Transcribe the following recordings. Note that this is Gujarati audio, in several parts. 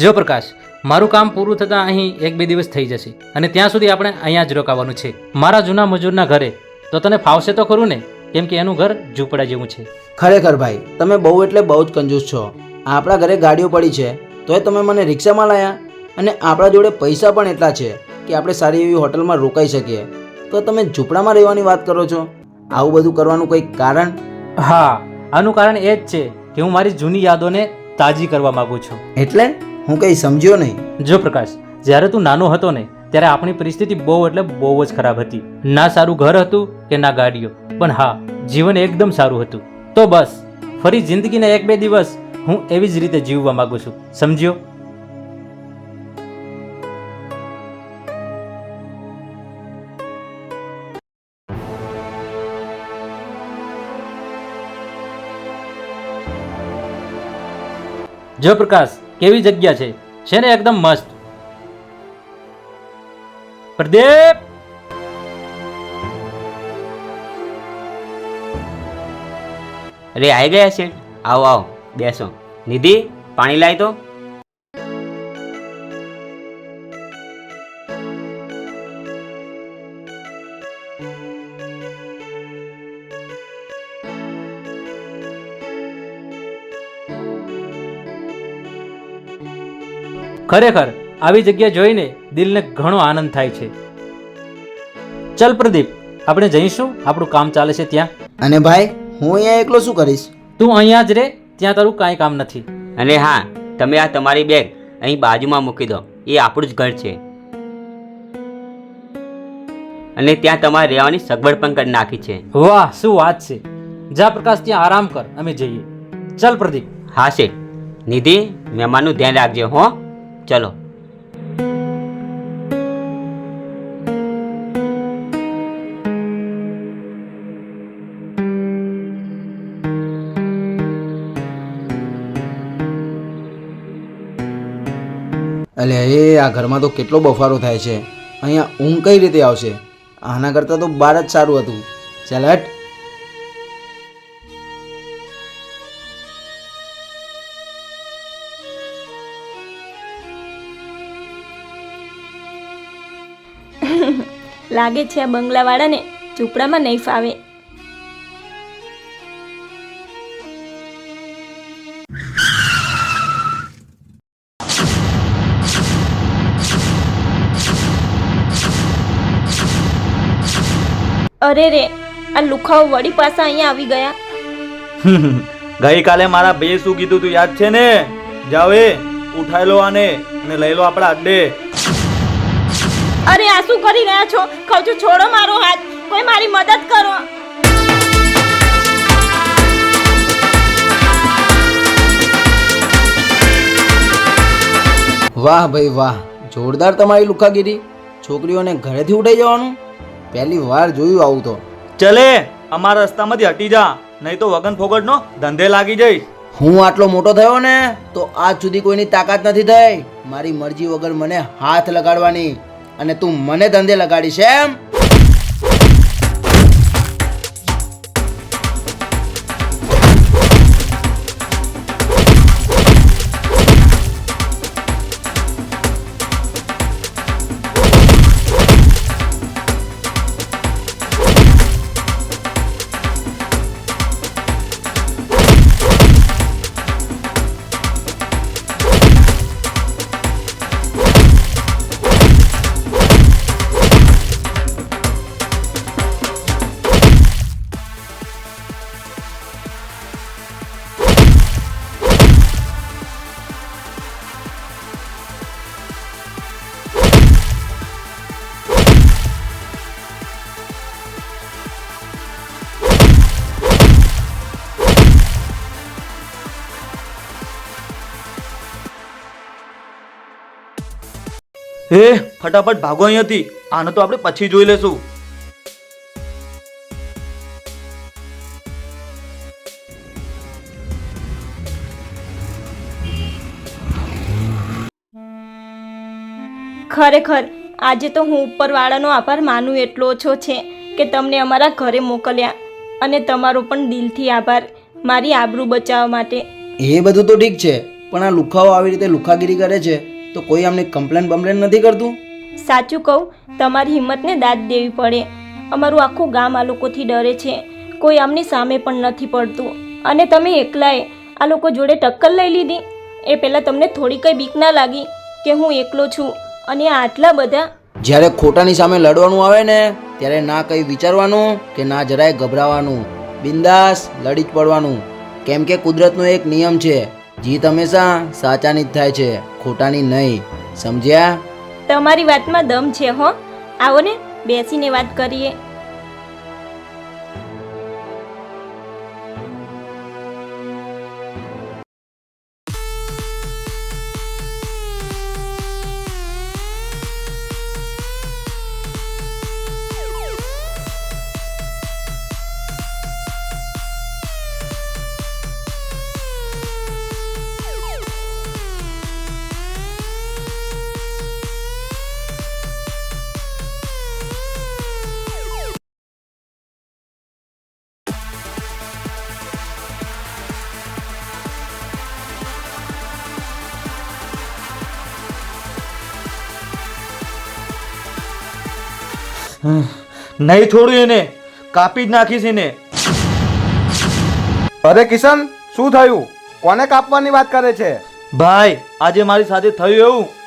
જો પ્રકાશ મારું કામ પૂરું થતાં અહીં એક બે દિવસ થઈ જશે અને ત્યાં સુધી આપણે અહીંયા જ રોકાવાનું છે. મારા જૂના મજૂરના ઘરે તો તને ફાવશે તો ખરું ને? કેમ કે એનું ઘર ઝૂંપડા જેવું છે. ખરેખર ભાઈ તમે બહુ એટલે બહુ જ કંજૂસ છો. આપણા ઘરે ગાડીઓ પડી છે તોય તમે મને રિક્ષામાં લાયા? અને આપણા જોડે પૈસા પણ એટલા છે કે આપણે સારી એવી હોટલમાં રોકાઈ શકીએ. તો તમે ઝૂંપડામાં રહેવાની વાત કરો છો? આવું બધું કરવાનું કોઈ કારણ? હા આનું કારણ એ જ છે કે હું મારી જૂની યાદોને તાજી કરવા માંગુ છું. એટલે? હું કંઈ સમજ્યો નહીં. જો પ્રકાશ, જ્યારે તું નાનો હતો ને, ત્યારે આપણી પરિસ્થિતિ બહુ એટલે બહુ જ ખરાબ હતી. ના સારું ઘર હતું કે ના ગાડીઓ. પણ હા, જીવન એકદમ સારું હતું. તો બસ, ફરી જિંદગીના એક બે દિવસ હું એવી જ રીતે જીવવા માંગુ છું. સમજ્યો? જય પ્રકાશ કેવી જગ્યા છે? છે ને એકદમ મસ્ત. પ્રદીપ! અરે આવી ગયા છે? આવો આવો. બેસો. નિધિ, પાણી લાવી તો. ખરેખર આવી જગ્યા જોઈને દિલને ઘણો આનંદ થાય છે. ચલ પ્રદીપ આપણે જઈશું આપણું કામ ચાલે છે ત્યાં. અને ભાઈ હું અહીંયા એકલો શું કરીશ? તું અહીંયા જ રે ત્યાં તારું કાંઈ કામ નથી. અને હા તમે આ તમારી બેગ અહીં બાજુમાં મૂકી દો એ આપણું જ ઘર છે. અને ત્યાં તમારે રહેવાની સગવડ પણ કરી નાખી છે. વાહ શું વાત છે. જા પ્રકાશ ત્યાં આરામ કર અમે જઈએ. ચલ પ્રદીપ. હા છે નિધિ મહેમાનનું ધ્યાન રાખજો હો. ચલો. અલે, એ આ ઘરમાં તો કેટલો બફારો થાય છે. અહીંયા ઊંઘ કઈ રીતે આવશે? આના કરતાં તો બાર જ સારું હતું. ચાલ હટ. લાગે છે આ બંગલાવાળાને ઝૂંપડામાં નહીં ફાવે અરે રે, આ લુખાઓ વળી પાછા અહીંયા આવી ગયા. ગઈકાલે મારા બે શું કીધું તું યાદ છે ને? જાવે, ઉઠાઈ લો આને અને લઈ લો આપણા અડ્ડે અરે આ શું કરી રહ્યા છો? કહું છું છોડો મારો હાથ. કોઈ મારી મદદ કરો. વાહ ભાઈ વાહ જોરદાર તમારી લુખાગીરી. છોકરીઓને ઘરેથી ઉઠાઈ જવાનું? પહેલી વાર જોયું આવું તો. ચલે અમારા રસ્તામાંથી હટી જા નહીં તો વગન ફોગટનો ધંધે લાગી જઈશ. હું આટલો મોટો થયો ને તો આજ સુધી કોઈની તાકાત નથી થઈ. મારી મરજી વગર મને હાથ લગાડવાની. અને તું મને ધંધે લગાડીશ એમ? હે ફટાફટ ભાગો અહીંયાથી. આને તો આપણે પછી જોઈ લેશું. ખરેખર આજે તો હું ઉપરવાળાનો આભાર માનું એટલો ઓછો છે કે તમને અમારા ઘરે મોકલ્યા અને તમારો પણ દિલથી આભાર મારી આબરૂ બચાવવા માટે. એ બધું તો ઠીક છે પણ આ લુખાઓ આવી રીતે લુખાગીરી કરે છે તો કોઈ અમને કમ્પ્લેન બમ્પ્લેન નથી કરતું? સાચું કહું તમારી હિંમતને દાદ દેવી પડે. અમારું આખું ગામ આ લોકોથી ડરે છે. કોઈ આમની સામે પણ નથી પડતું. અને તમે એકલાએ આ લોકો જોડે ટક્કર લઈ લીધી? એ પહેલાં તમને થોડી કંઈ બીક ના લાગી કે હું એકલો છું અને આટલા બધા? જ્યારે ખોટાની સામે લડવાનું આવે ને ત્યારે ના કંઈ વિચારવાનું કે ના જરાય ગભરાવાનું. બિંદાસ લડી જ પડવાનું. કેમ કે કુદરતનો એક નિયમ છે જીત હંમેશા સાચાની જ થાય છે, ખોટાની નહીં. સમજ્યા? તમારી વાતમાં દમ છે, હો. આવો ને, બેસીને વાત કરીએ. નહીં છોડું એને. કાપી જ નાખીશ એને. અરે કિશન શું થયું? કોને કાપવાની વાત કરે છે? ભાઈ આજે મારી સાથે થયું એવું.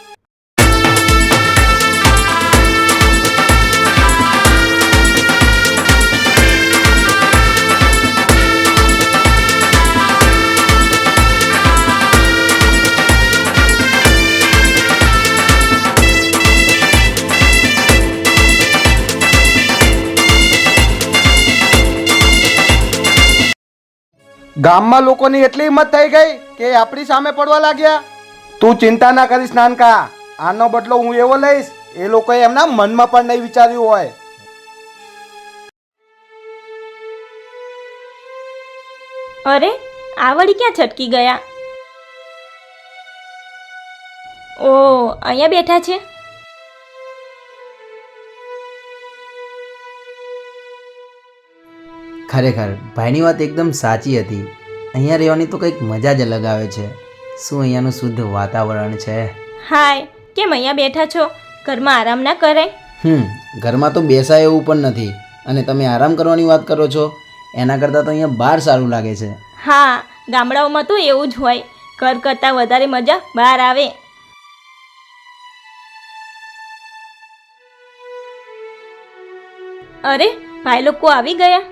ગામમાં લોકોની એટલી હિંમત થઈ ગઈ કે આપણી સામે પડવા લાગ્યા. તું ચિંતા ના કરીશ નાનકા, આનો બદલો હું એવો લઈશ, એ લોકોએ એમના મનમાં પણ નહીં વિચાર્યું હોય. અરે, આવડી ક્યાં છટકી ગયા? ઓ, અહીંયા બેઠા છે? ખરેખર ભાઈની વાત એકદમ સાચી હતી. અહીંયા રહેવાની તો કંઈક મજા જ અલગ આવે છે. શું અહીંયાનું શુદ્ધ વાતાવરણ છે? હાય કેમ અહીંયા બેઠા છો? ઘરમાં આરામ ના કરાય હમ ઘરમાં તો બેસાય એવું પણ નથી. અને તમે આરામ કરવાની વાત કરો છો? એના કરતાં તો અહીંયા બહાર સારું લાગે છે. હા ગામડાઓમાં તો એવું જ હોય. ઘર કરતાં વધારે મજા બહાર આવે. અરે ભાઈ લોકો આવી ગયા?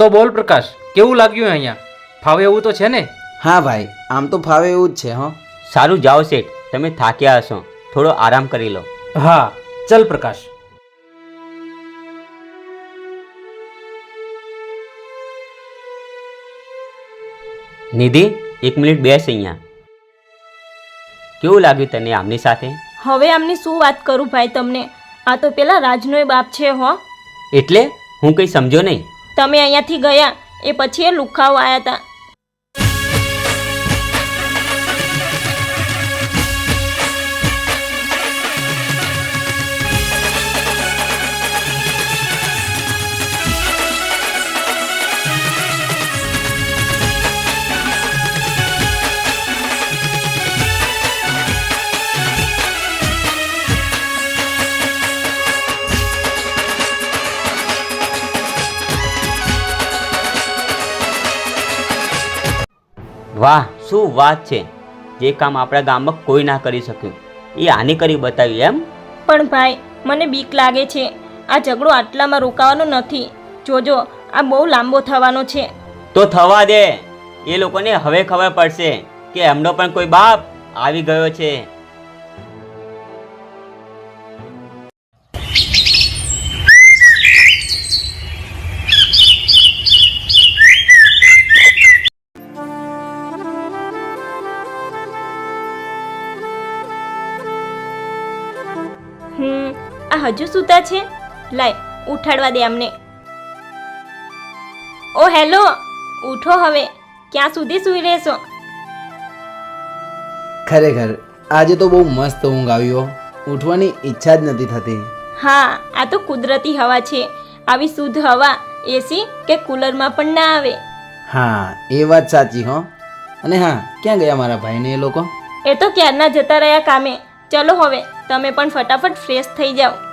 તો બોલ પ્રકાશ કેવું લાગ્યું અહીંયા? ફાવે એવું તો છે ને? હા ભાઈ આમ તો ફાવે એવું જ છે હં. સારું જાઓ શેઠ તમે થાક્યા હશો. થોડો આરામ કરી લો. હા ચલ પ્રકાશ. નિધિ એક મિનિટ બેસ અહીંયા. કેવું લાગ્યું તને આમની સાથે? હવે આમની શું વાત કરું ભાઈ તમને? આ તો પેલા રાજનો બાપ છે હો. એટલે? હું કંઈ સમજો નહીં? તમે અહીંયાથી ગયા એ પછી એ લુખાઓ આવ્યા હતા વાહ શું વાત છે? જે કામ આપણા ગામમાં કોઈ ના કરી શક્યું. એ આને કરી બતાવ્યું એમ? પણ ભાઈ મને બીક લાગે છે. આ ઝઘડો આટલામાં રોકાવાનો નથી. જોજો આ બહુ લાંબો થવાનો છે. તો થવા દે. એ લોકોને હવે ખબર પડશે કે એમનો પણ કોઈ બાપ આવી ગયો છે. હજુ સૂતા છે? લાય ઉઠાડવા દે અમને. ઓ હેલો ઉઠો હવે ક્યાં સુધી સૂઈ રહેશો? ખરેખર આજે તો બહુ મસ્ત ઊંઘ આવ્યો ઉઠવાની ઈચ્છા જ નથી થતી. હા આ તો કુદરતી હવા છે. આવી શુદ્ધ હવા એસી કે કુલરમાં પણ ના આવે. હા એ વાત સાચી હો. અને હા ક્યાં ગયા મારા ભાઈને એ લોકો? એ તો ક્યારના જતા રહ્યા કામે. ચલો હવે તમે પણ ફટાફટ ફ્રેશ થઈ જાઓ.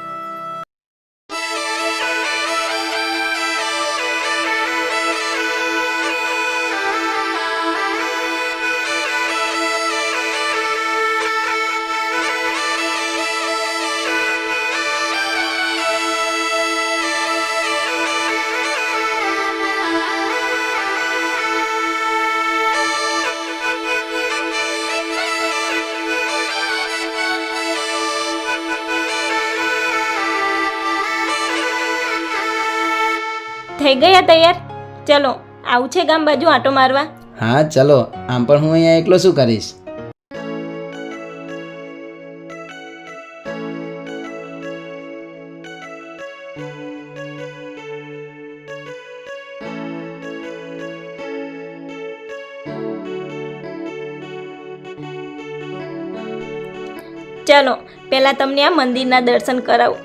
થઈ ગયા તૈયાર? ચલો આવું છે ગામ બાજુ આટો મારવા? હા ચલો આમ પણ હું અહીંયા એકલો શું કરીશ? ચલો પહેલાં તમને આ મંદિરના દર્શન કરાવું.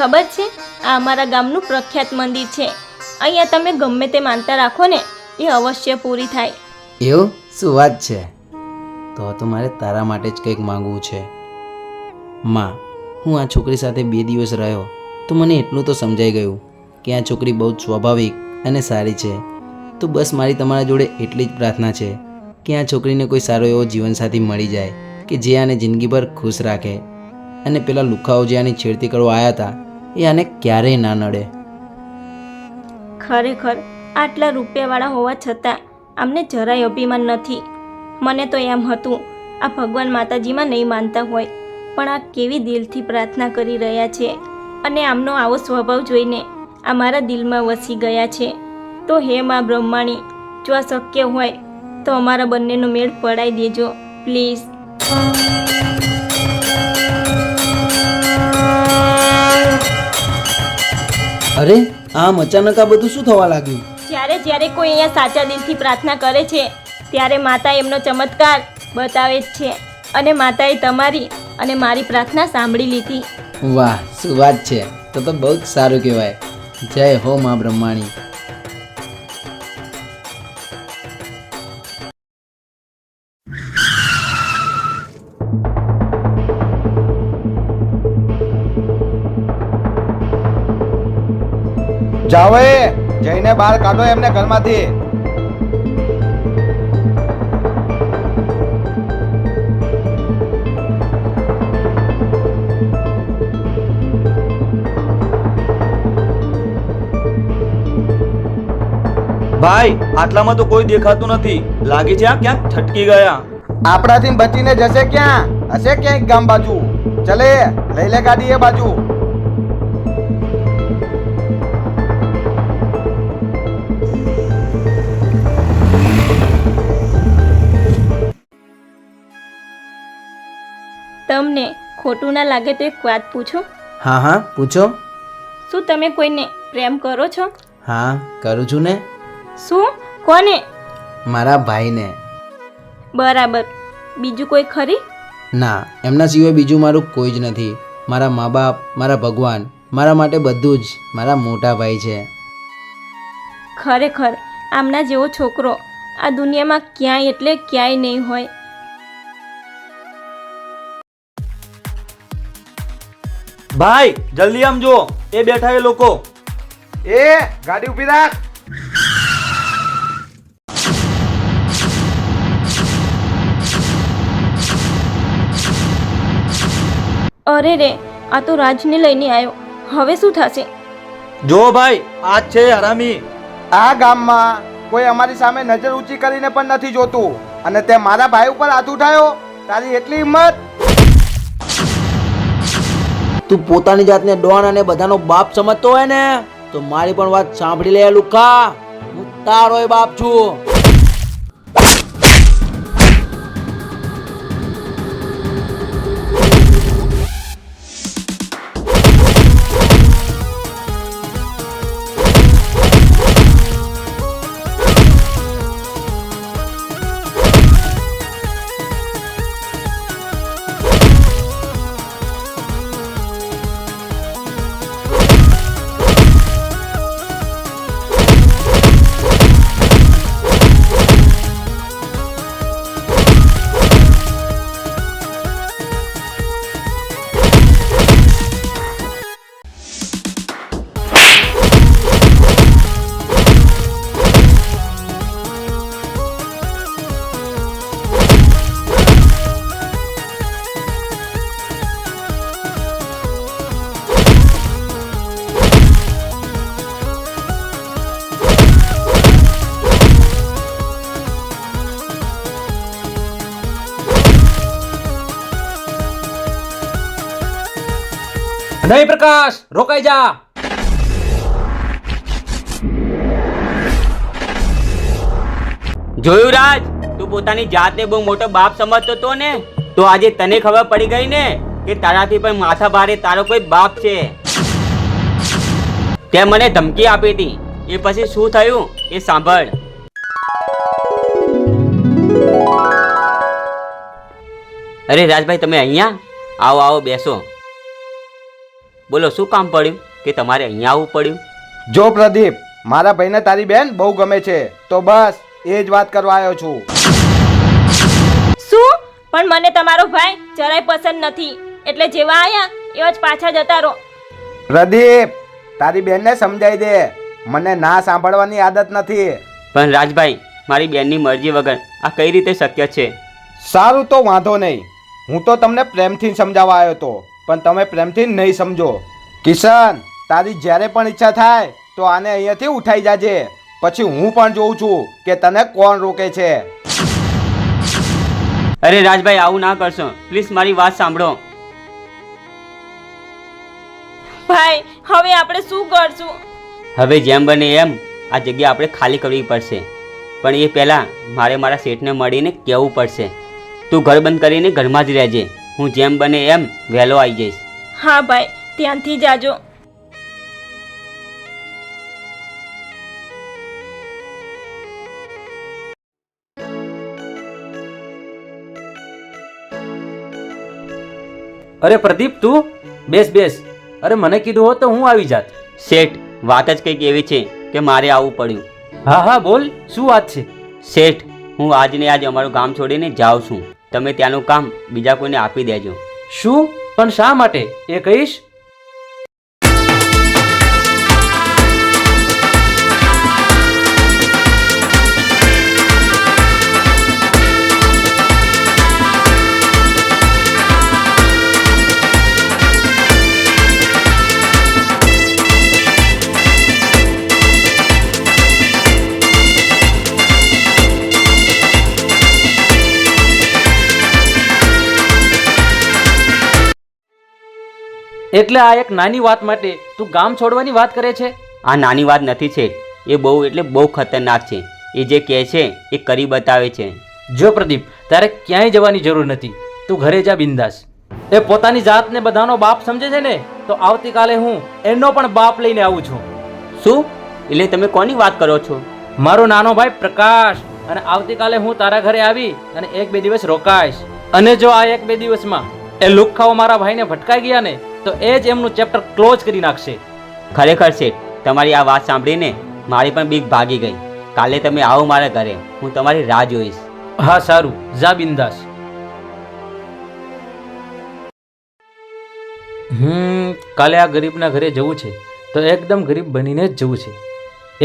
ખબર છે? આ અમારા ગામનું પ્રખ્યાત મંદિર છે. અહીંયા તમે ગમે તે માનતા રાખો ને, એ અવશ્ય પૂરી થાય. એવું? શું વાત છે? તો તો મારે તારા માટે જ કંઈક માંગવું છે. માં, હું આ છોકરી સાથે બે દિવસ રહ્યો, તો મને એટલું તો સમજાઈ ગયું કે આ છોકરી બહુ જ સ્વાભાવિક અને સારી છે. તો બસ મારી તમારા જોડે એટલી જ પ્રાર્થના છે કે આ છોકરીને કોઈ સારો એવો જીવનસાથી મળી જાય, કે જે આને જિંદગીભર ખુશ રાખે. અને પેલા લુખાઓ જે આની છેડતી કરવા આવ્યા હતા એ આને ક્યારેય ના નડે. ખરેખર આટલા રૂપિયાવાળા હોવા છતાં આમને જરાય અભિમાન નથી. મને તો એમ હતું, આ ભગવાન માતાજીમાં નહીં માનતા હોય, પણ આ કેવી દિલથી પ્રાર્થના કરી રહ્યા છે અને આમનો આવો સ્વભાવ જોઈને આ મારા દિલમાં વસી ગયા છે. તો હે મા બ્રહ્માણી, જો આ શક્ય હોય તો અમારા બંનેનો મેળ પડાવી દેજો, પ્લીઝ. અરે આમ અચાનક આ બધું શું થવા લાગ્યું? જ્યારે જ્યારે કોઈ અહીંયા સાચા દિલથી પ્રાર્થના કરે છે ત્યારે માતા એમનો ચમત્કાર બતાવે જ છે. અને માતાએ તમારી અને મારી પ્રાર્થના સાંભળી લીધી. વાહ શું વાત છે. તો તો બહુ જ સારું કહેવાય. જય હો મા બ્રહ્માણી. જાઓ એ જઈને બહાર કાઢો એમને ઘરમાંથી. ભાઈ આટલામાં તો કોઈ દેખાતું નથી. લાગે છે આ ક્યાંક છટકી ગયા. આપણાથી બચીને જશે ક્યાં? હશે ક્યાંક ગામ બાજુ? ચલે લઈ લે ગાડી એ બાજુ. તમને ખોટું ના લાગે તો એક વાત પૂછો. હા હા પૂછો. શું તમે કોઈને પ્રેમ કરો છો? હા કરું છું ને. શું? કોને? મારા ભાઈને. બરાબર. બીજું કોઈ ખરી? ના એમના સિવાય બીજું મારું કોઈ જ નથી. મારા મા બાપ મારા ભગવાન મારા માટે બધું જ મારા મોટા ભાઈ છે. ખરેખર આમના જેવો છોકરો આ દુનિયામાં ક્યાંય એટલે ક્યાંય નહીં હોય. ભાઈ જલ્દી આમ જો એ બેઠા એ લોકો. એ ગાડી ઊભી રાખ. અરે રે આ તો રાજને લઈને આવ્યો હવે શું થશે? જો ભાઈ આ જ છે હરામી. આ ગામમાં કોઈ અમારી સામે નજર ઊંચી કરીને પણ નથી જોતું. અને તે મારા ભાઈ ઉપર હાથ ઉઠાયો. તારી એટલી હિંમત. તું પોતાની જાતને ડોન અને બધાનો બાપ સમજતો હોય ને, તો મારી પણ વાત સાંભળી લે લુખા. હું તારોય બાપ છું. નહીં પ્રકાશ, રોકાઈ જા. જોયું રાજ? તું પોતાની જાતને બહુ મોટો બાપ સમજતો તો ને? તો આજે તને ખબર પડી ગઈ ને કે તારાથી પણ માથા ભારે તારો કોઈ બાપ છે. તે મને ધમકી આપી હતી. એ પછી શું થયું? એ સાંભળ. અરે રાજભાઈ, તમે અહીંયા? આવો આવો, બેસો. બોલો શું કામ પડ્યું? કે તમારે અહીંયા આવવું પડ્યું? જો પ્રદીપ મારા ભાઈને તારી બેન બહુ ગમે છે તો બસ એ જ વાત કરવા આવ્યો છું. શું? પણ મને તમારો ભાઈ જરાય પસંદ નથી. એટલે જેવા આયા એવા જ પાછા જતા રહો. પ્રદીપ તારી બેનને સમજાઈ દે. મને ના સાંભળવાની આદત નથી. પણ રાજભાઈ મારી બેનની મરજી વગર આ કઈ રીતે શક્ય છે? સારું તો વાંધો નહીં. હું તો તમને પ્રેમથી સમજાવવા આવ્યો હતો પણ તમે પ્રેમથી નહીં સમજો. કિશન તારી જ્યારે પણ ઈચ્છા થાય તો આને અહીંયાથી ઉઠાઈ જાજે. પછી હું પણ જોઉં છું કે તને કોણ રોકે છે. અરે રાજભાઈ આવું ના કરશો. પ્લીઝ મારી વાત સાંભળો. ભાઈ હવે આપણે શું કરશું? હવે જેમ બને એમ આ જગ્યા આપણે ખાલી કરવી પડશે. પણ એ પહેલાં મારે મારા શેઠને મળીને કહેવું પડશે. તું ઘર બંધ કરીને ઘરમાં જ રહેજે. હું જેમ બને એમ વહેલો આવી જઈશ. હા ભાઈ ત્યાંથી જાજો. અરે પ્રદીપ તું? બેસ બેસ. અરે મને કીધું હોત તો હું આવી જાત. શેઠ વાત જ કંઈક એવી છે કે મારે આવવું પડ્યું. હા હા બોલ. શું વાત છે? શેઠ હું આજને આજ અમારું ગામ છોડીને જાઉં છું. તમે ત્યાંનું કામ બીજા કોઈને આપી દેજો. શું? પણ શા માટે? એ કહીશ? એટલે આ એક નાની વાત માટે તું ગામ છોડવાની વાત કરે છે? આ નાની વાત નથી છે. એ બહુ એટલે બહુ ખતરનાક છે. એ જે કહે છે એ કરી બતાવે છે. જો પ્રદીપ તારે ક્યાંય જવાની જરૂર નથી. તું ઘરે જા બિંદાસ. એ પોતાની જાતને બધાનો બાપ સમજે છે ને તો આવતીકાલે હું એનો પણ બાપ લઈને આવું છું. શું? એટલે તમે કોની વાત કરો છો? મારો નાનો ભાઈ પ્રકાશ અને આવતીકાલે હું તારા ઘરે આવી અને એક બે દિવસ રોકાઈશ. અને જો આ એક બે દિવસમાં એ લુખ્ખાઓ મારા ભાઈને ભટકાઈ ગયા ને તો એ જ એમનું ચેપ્ટર ક્લોઝ કરી નાખશે. ખરેખર શેઠ તમારી આ વાત સાંભળીને મારી પણ બીક ભાગી ગઈ. કાલે તમે આવો મારા ઘરે હું તમારી રાહ જોઈશ. હા સારું. જા બિંદાસ. હમ કાલે આ ગરીબના ઘરે જવું છે. તો એકદમ ગરીબ બનીને જ જવું છે.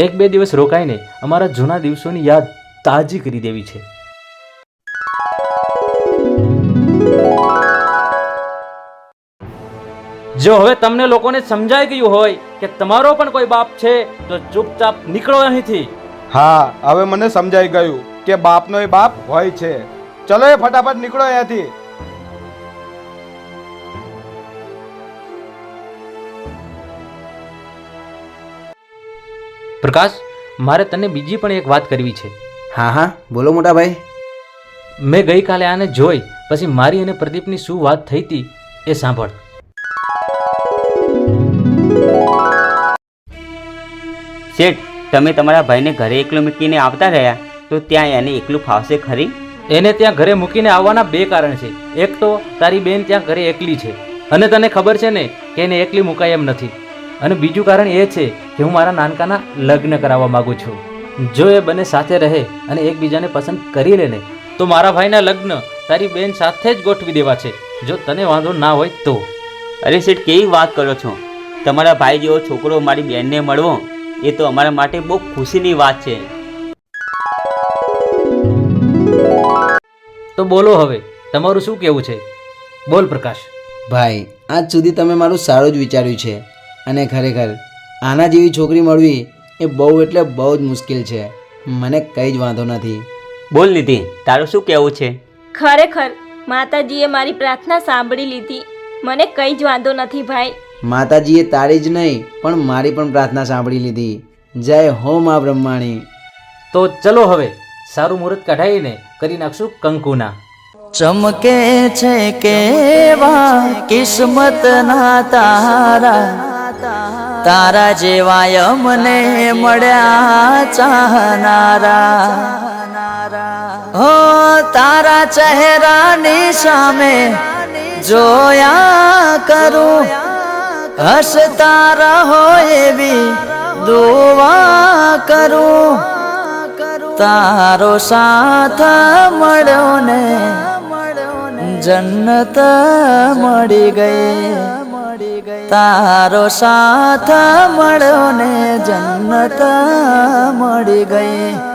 એક બે દિવસ રોકાઈને અમારા જૂના દિવસોની યાદ તાજી કરી દેવી છે. જો હવે તમને લોકોને સમજાઈ ગયું હોય કે તમારો પણ કોઈ બાપ છે તો ચૂપચાપ નીકળો અહીંથી. હા હવે મને સમજાઈ ગયું કે બાપનો એ બાપ હોય છે. ચલો એ ફટાફટ નીકળો અહીંયાથી. પ્રકાશ મારે તને બીજી પણ એક વાત કરવી છે. હા હા બોલો મોટા ભાઈ મેં ગઈકાલે આને જોઈ પછી મારી અને પ્રદીપની શું વાત થઈ હતી એ સાંભળ. શેઠ તમે તમારા ભાઈને ઘરે એકલો મૂકીને આવતા રહ્યા તો ત્યાં એને એકલું ફાવશે ખરી? એને ત્યાં ઘરે મૂકીને આવવાના બે કારણ છે. એક તો તારી બેન ત્યાં ઘરે એકલી છે. અને તને ખબર છે ને કે એને એકલી મુકાય એમ નથી. અને બીજું કારણ એ છે કે હું મારા નાનકાના લગ્ન કરાવવા માંગુ છું. જો એ બંને સાથે રહે અને એકબીજાને પસંદ કરી લે ને તો મારા ભાઈના લગ્ન તારી બેન સાથે જ ગોઠવી દેવા છે. જો તને વાંધો ના હોય તો. અરે શેઠ કેવી વાત કરો છો? તમારા ભાઈ જેવો છોકરો મારી બેનને મળવો એ તો અમારા માટે બહુ ખુશીની વાત છે. તો બોલો હવે તમારું શું કહેવું છે? બોલ પ્રકાશ. ભાઈ આજ સુધી તમે મારું સારું જ વિચાર્યું છે. અને ખરેખર આના જેવી છોકરી મળવી એ બહુ એટલે બહુ જ મુશ્કેલ છે. મને કંઈ જ વાંધો નથી. બોલ નિધિ તારું શું કહેવું છે? ખરેખર માતાજીએ મારી પ્રાર્થના સાંભળી લીધી. મને કંઈ જ વાંધો નથી ભાઈ. માતાજીએ તારી જ નહીં પણ મારી પણ પ્રાર્થના સાંભળી લીધી. જય હો મા બ્રહ્માણી. તો ચલો હવે સારું મુહૂર્ત કઢાઈને કરી નાખશું કંકુના. ચમકે છે કેવા કિસ્મત ના તારા. તારા જેવા અમને મળ્યા ચાહનારા. હો તારા ચહેરાની સામે જોયા કરું. હસતા રહો એવી દુવા કરું. તારો સાથ મળ્યો ને જન્નત મળી ગઈ. તારો સાથ મળ્યો ને જન્નત મળી ગઈ.